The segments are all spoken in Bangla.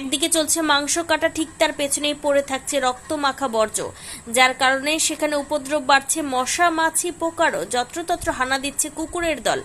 একদিকে চলছে মাংস কাটা, ঠিক তার পেছনেই পড়ে থাকছে রক্ত মাখা বর্জ্য। যার কারণে সেখানে উপদ্রব বাড়ছে মশা, মাছি, পোকারও যত্রতত্র হানা দিচ্ছে কুকুরের দল।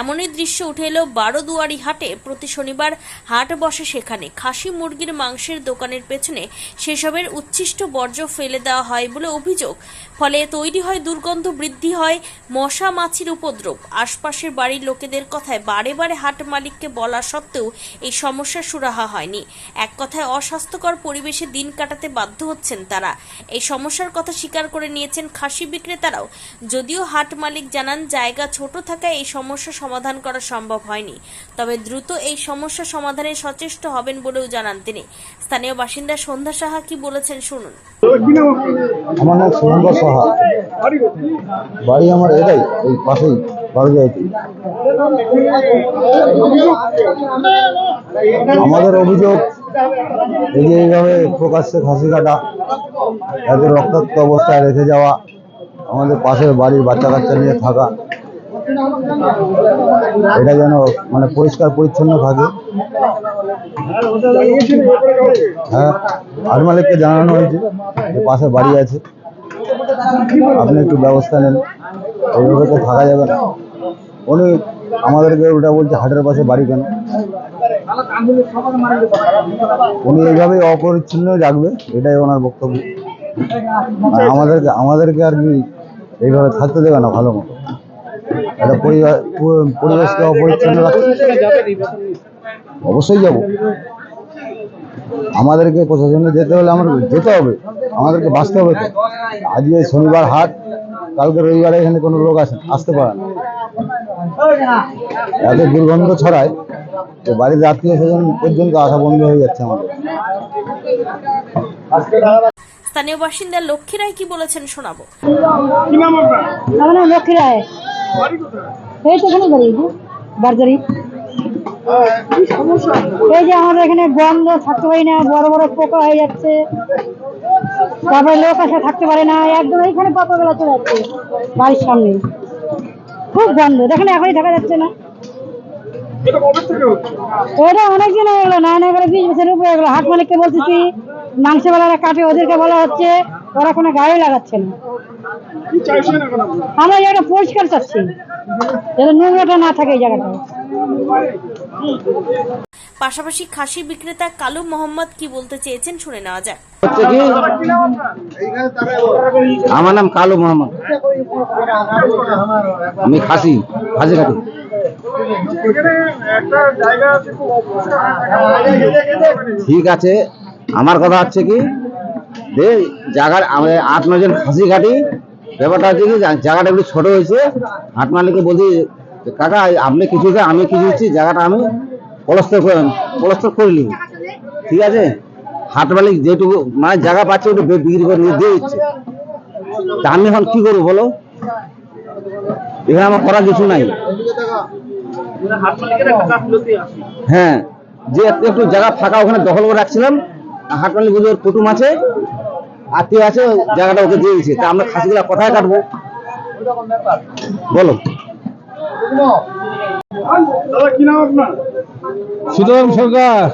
এমনই দৃশ্য উঠে এলো বারোদুয়ারি হাটে। প্রতি শনিবার হাট বসে সেখানে। খাসি মুরগির মাংসের দোকানের পেছনে সেসবের উচ্ছিষ্ট বর্জ্য ফেলে দেওয়া হয় বলে অভিযোগ। ফলে তৈরি হয় দুর্গন্ধ বৃদ্ধি হয় মশা, মাছির উপদ্রব। আশপাশের বাড়ির লোকেদের কথায় বারে বারে হাট মালিককে বলা সত্ত্বেও এই সমস্যার সুরাহা হয়নি। এক কথায় অস্বাস্থ্যকর পরিবেশে দিন কাটাতে বাধ্য হচ্ছেন তারা। এই সমস্যার কথা স্বীকার করে নিয়েছেন খাসি বিক্রেতারাও। যদিও হাট মালিক জানান, জায়গা ছোট থাকায় এই সমস্যা সমাধান করা সম্ভব হয়নি। তবে দ্রুত এই সমস্যা সমাধানে সচেষ্ট হবেন বলেও জানান তিনি। স্থানীয় বাসিন্দা সন্ধ্যা সাহা কি বলেছেন শুনুন। বাড়ি আমার এটাই, এই পাশেই আমাদের অভিযোগ এই যে এইভাবে প্রকাশ্যে খাসি কাটা এত রক্তাক্ত অবস্থায় রেখে যাওয়া, আমাদের পাশের বাড়ির বাচ্চা কাচ্চা নিয়ে থাকা, এটা যেন মানে পরিষ্কার পরিচ্ছন্ন থাকে। হ্যাঁ আট মালিককে জানানো হয়েছে, যে পাশে বাড়ি আছে। আপনি একটু ব্যবস্থা নেন, এইভাবে তো থাকা যাবে না। উনি আমাদেরকে ওটা বলছে হাটের পাশে বাড়ি কেন? উনি এইভাবেই অপরিচ্ছন্ন রাখবে এটাই ওনার বক্তব্য। আর আমাদেরকে আমাদেরকে আর কি এইভাবে থাকতে দেবে না ভালো মতো। একটা পরিবেশকে অপরিচ্ছন্ন রাখতে। অবশ্যই যাব। আমাদেরকে প্রশাসনে যেতে হলে আমার যেতে হবে, আমাদেরকে বাঁচতে হবে আজকে শনিবার হাট, কালকে রবিবারে এখানে কোনো লোক আসে, আসতে পারে না। এত দুর্গন্ধ ছড়ায় যে বাড়ির আত্মীয় স্বজন পর্যন্ত আসা বন্ধ হয়ে যাচ্ছে আমাদের। স্থানীয় বাসিন্দা লক্ষ্মী রায় কি বলেছেন শোনাবো। কি নাম আপনার? আমার নাম লক্ষ্মী রায়। বাড়ি কোথায়? এই তো এখানে বাড়ি বারদারি এই যে আমাদের এখানে গন্ধ থাকতে পারি না বড় বড় পোকা হয়ে যাচ্ছে। তারপরে লোক আসে থাকতে পারে না একদম এইখানে পাকা বেলা চলে যাচ্ছে বাড়ির সামনে খুব গন্ধ, দেখেন এখনই দেখা যাচ্ছে না। এটা অনেক দিন হয়ে গেলো, না না করে বিশ বছরের উপরে গেলো। হাট মালিককে বলতেছি মাংসওয়ালারা কাটে ওদেরকে বলা হচ্ছে, ওরা কোনো গাড়ি লাগাচ্ছে না। আমরা জায়গাটা পরিষ্কার চাচ্ছি, যাতে নোংরাটা না থাকে এই জায়গাটা পাশাপাশি খাসি বিক্রেতা কালু মোহাম্মদ কি বলতে চেয়েছেন শুনে নেওয়া যাক। হচ্ছে কি আমার নাম কালু মোহাম্মদ। আমি খাসি খাসি কাটি। ঠিক আছে, আমার কথা হচ্ছে কি যে জায়গার আমাদের আট নজন খাসি কাটি, ব্যাপারটা হচ্ছে কি জায়গাটা একটু ছোট হয়েছে। হাট মালিককে বলছি কাকা, আপনি কিছু আমি কিছু জায়গাটা আমি পলস্তর করে পলস্তর করে নিব ঠিক আছে? হাট মালিক যেটুকু মানে জায়গা পাচ্ছে ওটা বিক্রি করে নিয়ে দিয়ে দিচ্ছে। তা আমি এখন কি করব বলো? এখানে আমার করার কিছু নাই। হ্যাঁ যে একটু একটু জায়গা ফাঁকা ওখানে দখল করে রাখছিলাম, হাট মালিক বুঝে ওর কুটুম আছে, আত্মীয় আছে, জায়গাটা ওকে দিয়ে দিচ্ছে। তা আমরা খাসিগুলা কোথায় কাটবো? বলো। কি নাম আপনার? সীতারাম সরকার,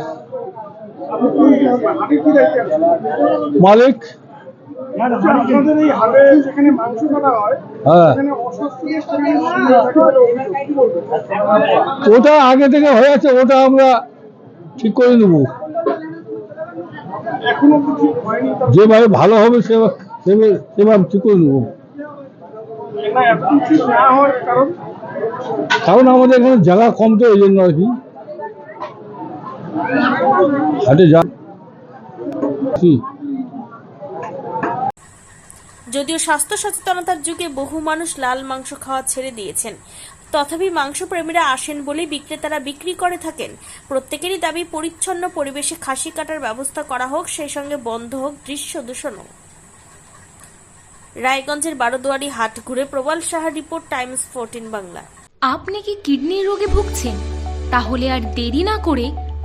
মালিক, হয়? ওটা আগে থেকে হয়ে আছে, ওটা আমরা ঠিক করে নেব। যেভাবে ভালো হবে সেভাবে ঠিক করে নেব। কারণ আমাদের এখানে জায়গা কম তো, এই জন্য আর কি। যদিও স্বাস্থ্য সচেতনতার যুগে বহু মানুষ লাল মাংস খাওয়া ছেড়ে দিয়েছেন তথাপি মাংস প্রেমীরা আসেন বলেই বিক্রেতারা বিক্রি করে থাকেন। প্রত্যেকেরই দাবি পরিচ্ছন্ন পরিবেশে খাসি কাটার ব্যবস্থা করা হোক সেই সঙ্গে বন্ধ হোক দৃশ্য দূষণও। রায়গঞ্জের বারোদুয়ারি হাট ঘুরে Prabal Saha report times fourteen Bangla. আপনি কি কিডনির রোগে ভুগছেন? তাহলে আর দেরি না করে